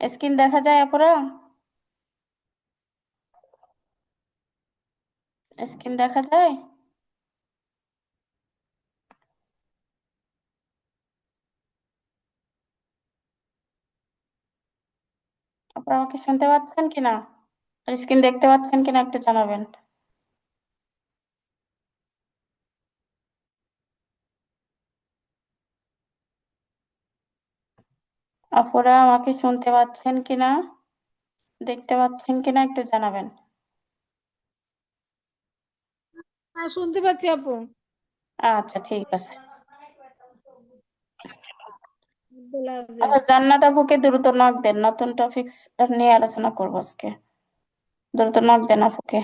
Screen দেখা যায় আপুরা? স্ক্রিন দেখা যায়? আপনারা আমাকে শুনতে পাচ্ছেন কিনা? স্ক্রিন দেখতে পাচ্ছেন কিনা একটু জানাবেন। আপুরা আমাকে শুনতে পাচ্ছেন কিনা? দেখতে পাচ্ছেন কিনা একটু জানাবেন। হ্যাঁ শুনতে পাচ্ছি আপু। আচ্ছা ঠিক আছে। আচ্ছা জান্নাত আপুকে দ্রুত নক দেন। নতুন টপিক নিয়ে আলোচনা করব আজকে। দ্রুত নক দেন আপুকে।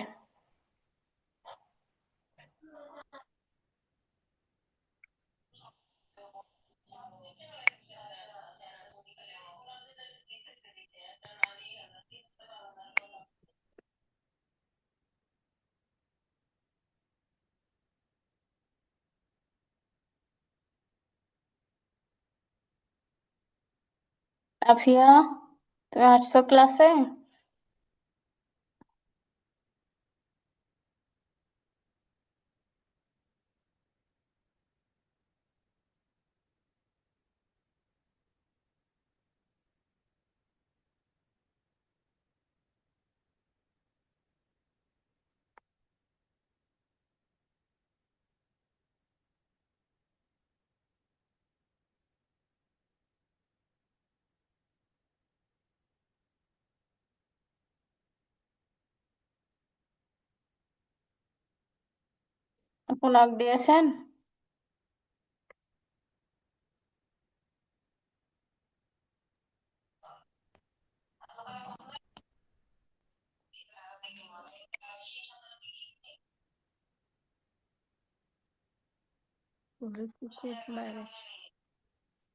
আফিয়া তুমি আসছো ক্লাসে আপু নক দিয়েছেন ওরে কুকুর বাইরে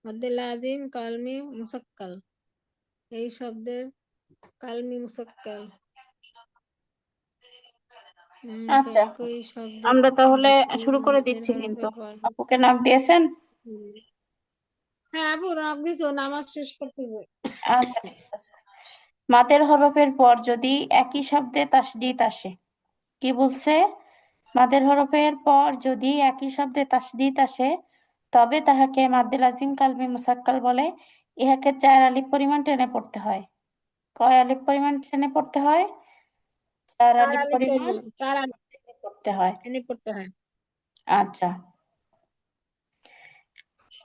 আব্দুল আজিম কালমি মুসাক্কাল এই শব্দের কালমি মুসাক্কাল হুম, আচ্ছা। আমরা তাহলে শুরু করে দিচ্ছি কিন্তু। আপুকে নক দিয়েছেন? হ্যাঁ আপু রাখ দিছো নামাজ শেষ করতেছে। আচ্ছা ঠিক আছে। মাদের হরফের পর যদি একই শব্দে তাসদিদ আসে কি বলছে? মাদের হরফের পর যদি একই শব্দে তাসদিদ আসে তবে তাহাকে মাদ্দে লাজিম কালমে মুসাক্কাল বলে। ইহাকে চার আলিফ পরিমাণ টেনে পড়তে হয়। কয় আলিফ পরিমাণ টেনে পড়তে হয়? চার চার আলিফ আলিফ পরিমাণ টেনে চার আলিফ পড়তে হয়। টেনে পড়তে হয়। আচ্ছা।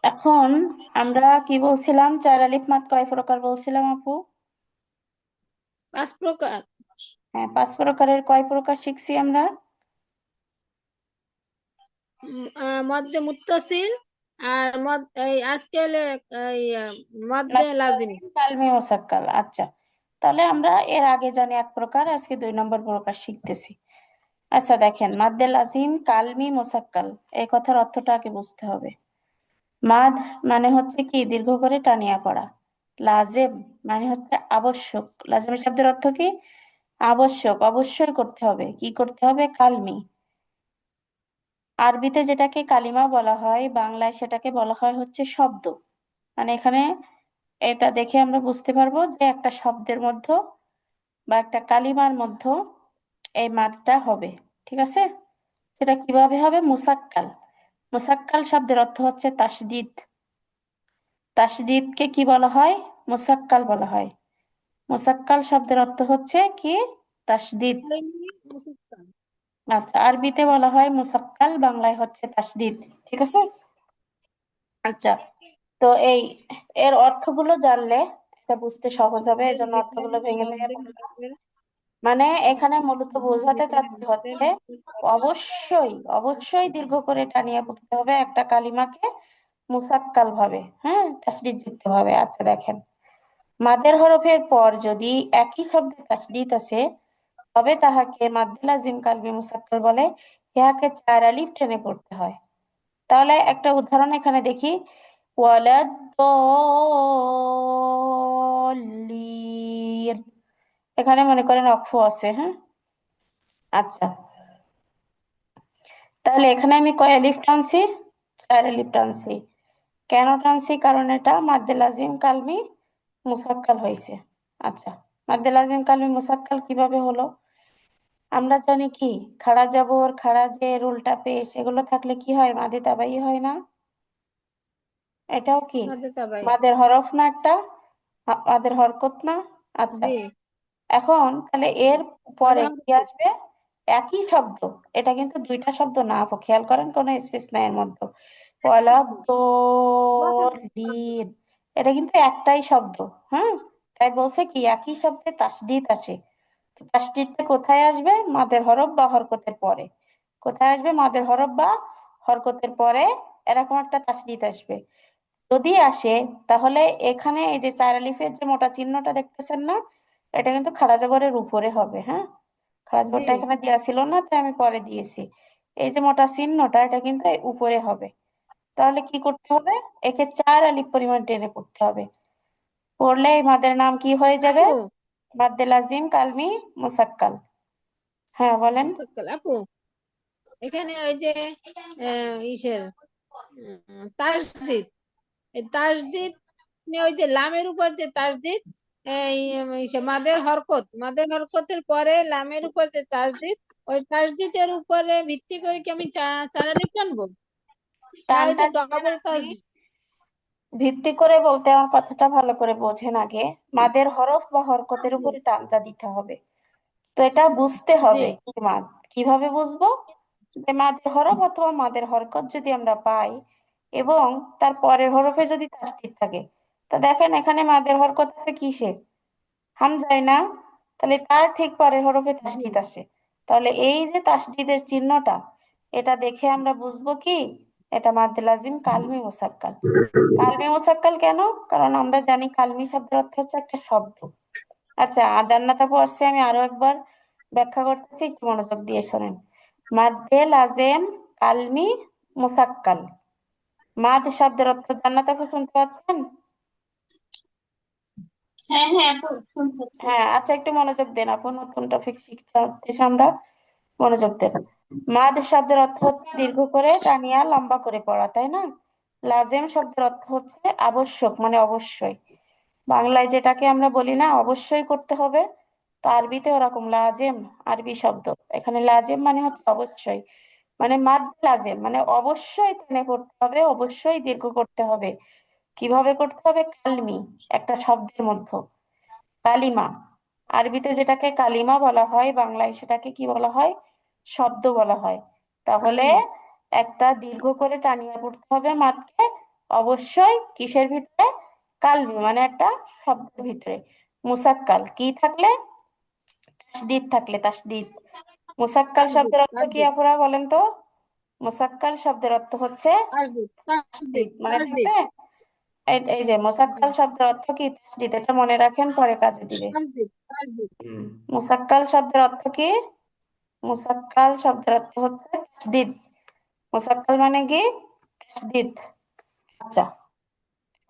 এখন আমরা কি বলছিলাম? চার আলিফ মাদ কয় প্রকার বলছিলাম আপু? পাঁচ প্রকার। হ্যাঁ পাঁচ প্রকারের কয় প্রকার শিখছি আমরা? মধ্যে মুত্তাসিল আর মদ এই আজকে হলে এই মধ্যে লাজিম। কালমে মোসাক্কাল। আচ্ছা। তাহলে আমরা এর আগে জানি এক প্রকার, আজকে দুই নম্বর প্রকার শিখতেছি। আচ্ছা দেখেন মাদ্দে লাজিম কালমি, মোসাক্কাল। এই কথার অর্থটা আগে বুঝতে হবে। মাদ মানে হচ্ছে কি? দীর্ঘ করে টানিয়া পড়া। লাজেম মানে হচ্ছে আবশ্যক। লাজেম শব্দের অর্থ কি? আবশ্যক, অবশ্যই করতে হবে। কি করতে হবে? কালমি। আরবিতে যেটাকে কালিমা বলা হয়, বাংলায় সেটাকে বলা হয় হচ্ছে শব্দ। মানে এখানে এটা দেখে আমরা বুঝতে পারব যে একটা শব্দের মধ্যে বা একটা কালিমার মধ্যে এই মাদটা হবে, ঠিক আছে? সেটা কীভাবে হবে? মুসাক্কাল। মুসাক্কাল শব্দের অর্থ হচ্ছে তাসদিদ। তাসদিদকে কি বলা হয়? মুসাক্কাল বলা হয়। মুসাক্কাল শব্দের অর্থ হচ্ছে কি? তাসদিদ। আচ্ছা আরবিতে বলা হয় মুসাক্কাল, বাংলায় হচ্ছে তাসদিদ, ঠিক আছে? আচ্ছা তো এই এর অর্থগুলো জানলে এটা বুঝতে সহজ হবে এই জন্য অর্থগুলো ভেঙে ভেঙে মানে এখানে মূলত বোঝাতে চাচ্ছি হচ্ছে অবশ্যই অবশ্যই দীর্ঘ করে টানিয়ে পড়তে হবে একটা কালিমাকে মুসাক্কাল ভাবে হ্যাঁ তাসদিদ যুক্ত ভাবে আচ্ছা দেখেন। মাদের হরফের পর যদি একই শব্দে তাসদিদ আছে তবে তাহাকে মাদ্দে লাজিম কালমি মুসাক্কাল বলে ইহাকে চার আলিফ টেনে পড়তে হয়। তাহলে একটা উদাহরণ এখানে দেখি। ওয়ালাদ্দল্লিন এখানে মনে করেন অক্ষ আছে হ্যাঁ? আচ্ছা। তাহলে এখানে আমি কয় আলিফ টানছি চার আলিফ টানছি কেন টানছি? কারণ এটা মাদ্দে লাজিম কালমি মুসাক্কাল হয়েছে। আচ্ছা মাদ্দে লাজিম কালমি মুসাক্কাল কীভাবে হলো? আমরা জানি কি খাড়া জবর খাড়া যে রুলটা পেশ, এগুলো থাকলে কি হয়? মাদে তাবাই হয় না। এটাও কি? মাদের হরফ না একটা? মাদের হরকত না? আচ্ছা। এখন তাহলে এর পরে কি আসবে? একই শব্দ। এটা কিন্তু দুইটা শব্দ না আপু। খেয়াল করেন কোনো স্পেস নাই এর মধ্যে। দোলিন এটা কিন্তু একটাই শব্দ হ্যাঁ? তাই বলছে কি একই শব্দে তাসদিদ আসে। তো তাসদিদটা কোথায় আসবে? মাদের হরফ বা হরকতের পরে। কোথায় আসবে? মাদের হরফ বা হরকতের পরে। এরকম একটা তাসদিদ আসবে। যদি আসে তাহলে এখানে এই যে চার আলিফের যে মোটা চিহ্নটা দেখতেছেন না এটা কিন্তু খাড়া জবরের উপরে হবে হ্যাঁ? খাড়া জবরটা এখানে দেওয়া ছিল না তাই আমি পরে দিয়েছি। এই যে মোটা চিহ্নটা এটা কিন্তু উপরে হবে। তাহলে কি করতে হবে? একে চার আলিফ পরিমাণ টেনে পড়তে হবে। পড়লে এই মাদের নাম কি হয়ে যাবে? মাদ্দে লাজিম কালমি মুসাক্কাল। হ্যাঁ বলেন। আপু। এখানে ওই যে ইসের তাসদিদ তাসদিদ মানে ওই যে লামের উপর যে তাসদিদ মাদের হরকত মাদের হরকতের পরে লামের উপর যে তাসদিদ ওই তাসদিদের উপরে ভিত্তি করে কি আমি চার আলিফ টানবো? ভিত্তি করে বলতে আমার কথাটা ভালো করে বোঝেন আগে। মাদের হরফ বা হরকতের উপরে টানটা দিতে হবে। তো এটা বুঝতে হবে কি মাদ কীভাবে বুঝব? যে মাদের হরফ অথবা মাদের হরকত যদি আমরা পাই এবং তার পরের হরফে যদি তাসদিদ থাকে। তো দেখেন এখানে মাদের হরকত আছে কিসে? হামজায় না। তাহলে তার ঠিক পরের হরফে তাসদিদ আসে। তাহলে এই যে তাসদিদের চিহ্নটা, এটা দেখে আমরা বুঝব কি? এটা মাদ্দে লাজিম কালমি মোসাক্কাল। কালমি মুসাক্কাল কেন? কারণ আমরা জানি কালমি শব্দের অর্থ হচ্ছে একটা শব্দ। আচ্ছা আর জান্নাত আপু আসছে, আমি আরও একবার ব্যাখ্যা করতেছি, একটু মনোযোগ দিয়ে শোনেন। মাদ্দে লাজেম কালমি মুসাক্কাল। মাদ শব্দের অর্থ জান্নাত আপু শুনতে পাচ্ছেন হ্যাঁ হ্যাঁ হ্যাঁ আচ্ছা একটু মনোযোগ দেন আপু নতুন টপিক শিখতে আমরা। মনোযোগ দেন। মাদ শব্দের অর্থ হচ্ছে দীর্ঘ করে টানিয়া লম্বা করে পড়া তাই না? লাজেম শব্দের অর্থ হচ্ছে আবশ্যক মানে অবশ্যই। বাংলায় যেটাকে আমরা বলি না অবশ্যই করতে হবে তো আরবিতে ওরকম লাজেম আরবি শব্দ। এখানে লাজেম মানে হচ্ছে অবশ্যই। মানে মাদ লাজেম মানে অবশ্যই টেনে পড়তে হবে অবশ্যই দীর্ঘ করতে হবে। কীভাবে করতে হবে? কালমি একটা শব্দের মধ্যে। কালিমা আরবিতে যেটাকে কালিমা বলা হয় বাংলায় সেটাকে কি বলা হয়? শব্দ বলা হয়। তাহলে কালিমা একটা দীর্ঘ করে টানিয়ে পড়তে হবে মাদকে অবশ্যই কিসের ভিতরে? কালমি মানে একটা শব্দের ভিতরে। মুসাক্কাল কি থাকলে? তাসদিদ থাকলে তাসদিদ। মুসাক্কাল শব্দের অর্থ কি আপুরা বলেন তো? মুসাক্কাল শব্দের অর্থ হচ্ছে? মানে থাকবে? এই যে মুসাক্কাল শব্দের অর্থ কি? তাসদিদ এটা মনে রাখেন পরে কাজে দিবে। মুসাক্কাল শব্দের অর্থ কি? মুসাক্কাল শব্দের অর্থ হচ্ছে তাসদিদ মুসাক্কাল মানে কি? তাসদিদ আচ্ছা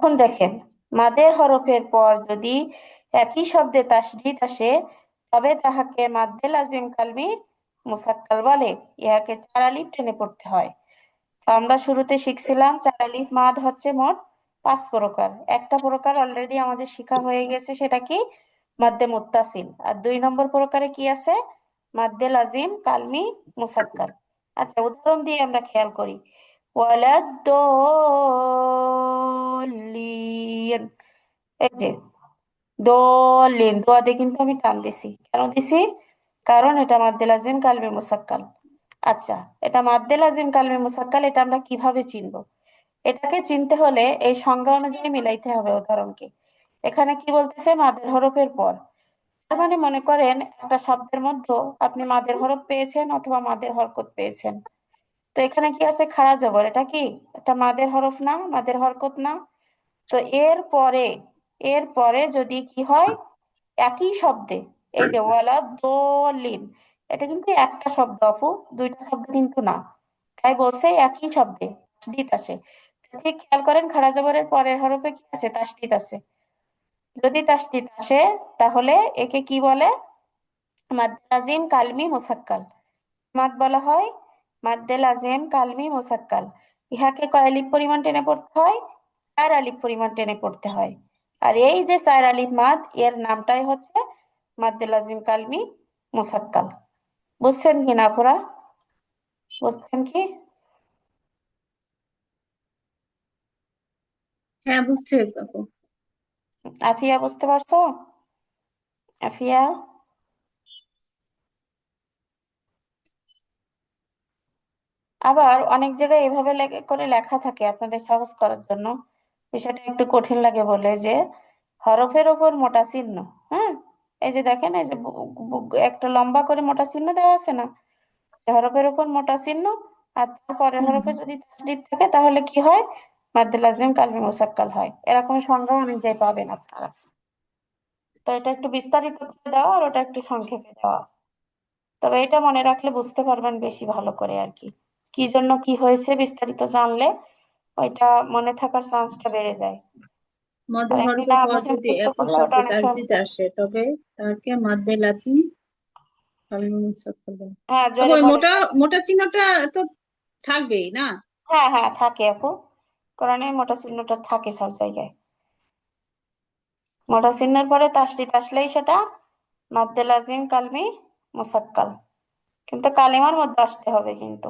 এখন দেখেন মাদের হরফের পর যদি একই শব্দে তাসদিদ আসে তবে তাহাকে মাদ্দে লাজিম কালমি মুসাক্কাল বলে, ইহাকে চার আলিফ টেনে পড়তে হয়। তো আমরা শুরুতে শিখছিলাম, চার আলিফ মাদ হচ্ছে মোট পাঁচ প্রকার। একটা প্রকার অলরেডি আমাদের শেখা হয়ে গেছে, সেটা কি? মাদ্দে মুত্তাসিল। আর দুই নম্বর প্রকারে কি আছে? মাদ্দে লাজিম কালমি, মুসাক্কাল। আচ্ছা উদাহরণ দিয়ে আমরা খেয়াল করি। ওয়ালাদ্দল্লিন। এই যে দলিন দোয়াতে কিন্তু আমি টান দিছি। কেন দিছি? কারণ এটা মাদ্দে লাজিম কালমে মুসাক্কাল। আচ্ছা এটা মাদ্দে লাজিম কালমে মুসাক্কাল, এটা আমরা কীভাবে চিনব? এটাকে চিনতে হলে এই সংজ্ঞা অনুযায়ী মিলাইতে হবে উদাহরণকে। এখানে কি বলতেছে? মাদের হরফের পর। তার মানে মনে করেন, একটা শব্দের মধ্যে আপনি মাদের হরফ পেয়েছেন অথবা মাদের হরকত পেয়েছেন। তো এখানে কি আছে? খাড়া জবর। এটা কি? এটা মাদের হরফ না, মাদের হরকত না। তো এর পরে এর পরে যদি কি হয়? একই শব্দে এই যে ওয়ালা দলিন, এটা কিন্তু একটা শব্দ আপু, দুইটা শব্দ কিন্তু না। তাই বলছে একই শব্দে, তাসদিদ আছে। ঠিক খেয়াল করেন খাড়া জবরের পরের হরফে কি আছে? তাসদিদ আছে। যদি তাসদিদ আসে, তাহলে একে কি বলে? মাদ লাজিম কালমি মুসাক্কাল মাদ বলা হয় মাদ্দে লাজিম কালমি মুসাক্কাল ইহাকে কয় আলিফ পরিমাণ টেনে পড়তে হয়? চার আলিফ পরিমাণ টেনে পড়তে হয়। আর এই যে চার আলিফ মাদ, এর নামটাই হচ্ছে মাদ্দে লাজিম কালমি মুফাক্কাল বুঝছেন কি না পুরা? বুঝছেন কি? হ্যাঁ বুঝছি আপু আফিয়া বুঝতে পারছ? আফিয়া? আবার অনেক জায়গায় এভাবে করে লেখা থাকে আপনাদের সহজ করার জন্য। বিষয়টা একটু কঠিন লাগে বলে যে হরফের ওপর মোটা চিহ্ন হ্যাঁ? এই যে দেখেন এই যে একটা লম্বা করে মোটা চিহ্ন দেওয়া আছে না? হরফের উপর মোটা চিহ্ন আর তারপরের হরফে যদি তাসদিদ থাকে তাহলে কি হয়? মাদ্দে লাজিম কালমি মুসাক্কাল হয়। এরকম সংজ্ঞা অনেক জায়গায় পাবেন আপনারা। তো এটা একটু বিস্তারিত করে দেওয়া আর ওটা একটু সংক্ষেপে দেওয়া। তবে এটা মনে রাখলে বুঝতে পারবেন বেশি ভালো করে আর কি। কি জন্য কি হয়েছে বিস্তারিত জানলে ওইটা মনে থাকার চান্সটা বেড়ে যায়। ওটা শব্দে আসে তবে তাকে লাতিন বলে হ্যাঁ মোটা মোটা চিহ্নটা তো থাকবেই না? হ্যাঁ হ্যাঁ থাকে আপু। কোরআনে মোটা চিহ্নটা থাকে সব জায়গায়। মোটা চিহ্নের পরে তাসদিদ আসলেই সেটা মাদ্দে লাজিম কালমি মুসাক্কাল। কিন্তু কালিমার মধ্যে আসতে হবে কিন্তু।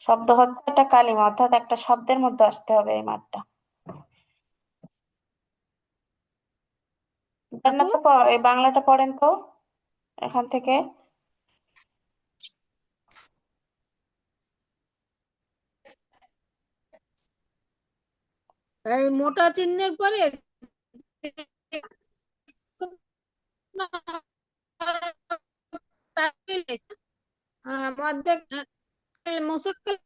শব্দ হচ্ছে একটা কালিমা অর্থাৎ একটা শব্দের মধ্যে আসতে হবে এই মাঠটা জান্নাত এই বাংলাটা পড়েন তো এখান থেকে। এই মোটা চিহ্নের পরে মধ্যে মুসাক্কাল